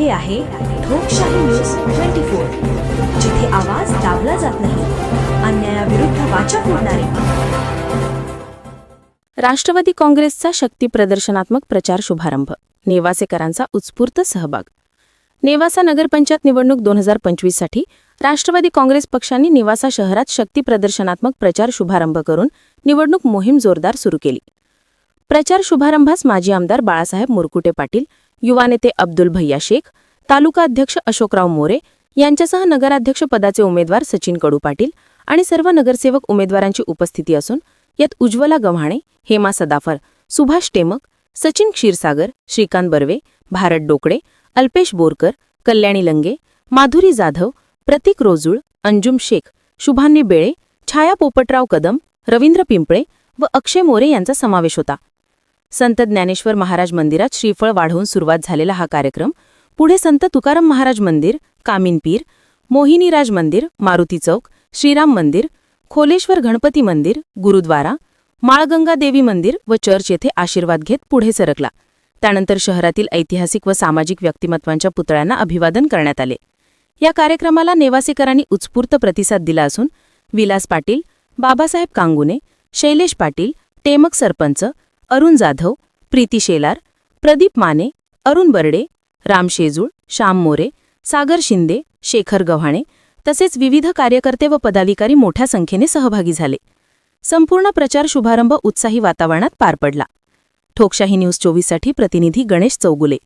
हे आहे लोकशाही न्यूज ट्वेंटी फोर जिथे आवाज दाबला जात नाही अन्यायाविरुद्ध वाचा फोडणारे. राष्ट्रवादी काँग्रेसचा शक्ती प्रदर्शनात्मक प्रचार शुभारंभ नेवासेकरांचा उत्स्फूर्त सहभाग. नेवासा नगरपंचायत निवडणूक दोन हजार पंचवीससाठी राष्ट्रवादी काँग्रेस पक्षांनी नेवासा शहरात शक्ती प्रदर्शनात्मक प्रचार शुभारंभ करून निवडणूक मोहीम जोरदार सुरू केली. प्रचार शुभारंभास माजी आमदार बाळासाहेब मुरकुटे पाटील युवा नेते अब्दुल भैया शेख तालुका अध्यक्ष अशोकराव मोरे यांच्यासह नगराध्यक्ष पदाचे उमेदवार सचिन कडू पाटील आणि सर्व नगरसेवक उमेदवारांची उपस्थिती असून यात उज्ज्वला गव्हाणे हेमा सदाफर सुभाष टेमक सचिन क्षीरसागर श्रीकांत बर्वे भारत डोकळे अल्पेश बोरकर कल्याणी लंगे माधुरी जाधव प्रतीक रोजुळ अंजुम शेख शुभान्नी बेळे छाया पोपटराव कदम रवींद्र पिंपळे व अक्षय मोरे यांचा समावेश होता. संत ज्ञानेश्वर महाराज मंदिरात श्रीफळ वाढवून सुरुवात झालेला हा कार्यक्रम. पुढे संत तुकाराम महाराज मंदिर कामिनपीर मोहिनीराज मंदिर मारुती चौक श्रीराम मंदिर खोलेश्वर गणपती मंदिर गुरुद्वारा माळगंगा देवी मंदिर व चर्च येथे आशीर्वाद घेत पुढे सरकला. त्यानंतर शहरातील ऐतिहासिक व सामाजिक व्यक्तिमत्वांच्या पुतळ्यांना अभिवादन करण्यात आले. या कार्यक्रमाला नेवासेकरांनी उत्स्फूर्त प्रतिसाद दिला असून विलास पाटील बाबासाहेब कांगुने शैलेश पाटील टेमक सरपंच अरुण जाधव प्रीती शेलार प्रदीप माने अरुण बर्डे राम शेजूळ श्याम मोरे सागर शिंदे शेखर गव्हाणे तसेच विविध कार्यकर्ते व पदाधिकारी मोठ्या संख्येने सहभागी झाले. संपूर्ण प्रचार शुभारंभ उत्साही वातावरणात पार पडला. ठोकशाही न्यूज चोवीससाठी प्रतिनिधी गणेश चौगुले.